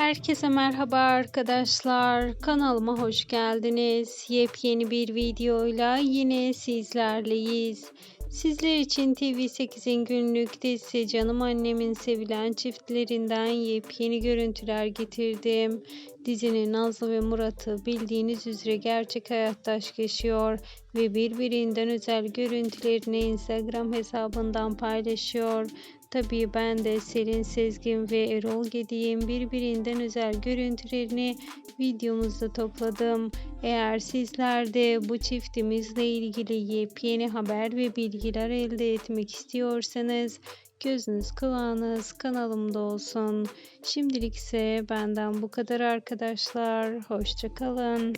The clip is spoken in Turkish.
Herkese merhaba arkadaşlar. Kanalıma hoş geldiniz. Yepyeni bir videoyla yine sizlerleyiz. Sizler için TV8'in günlük dizisi Canım Annemin sevilen çiftlerinden yepyeni görüntüler getirdim. Dizinin Nazlı ve Murat'ı bildiğiniz üzere gerçek hayatta aşk yaşıyor ve birbirinden özel görüntülerini Instagram hesabından paylaşıyor. Tabii ben de Selin Sezgin ve Erol Gedi'nin birbirinden özel görüntülerini videomuzda topladım. Eğer sizler de bu çiftimizle ilgili yepyeni haber ve bilgiler elde etmek istiyorsanız gözünüz kulağınız kanalımda olsun. Şimdilik ise benden bu kadar arkadaşlar. Hoşçakalın.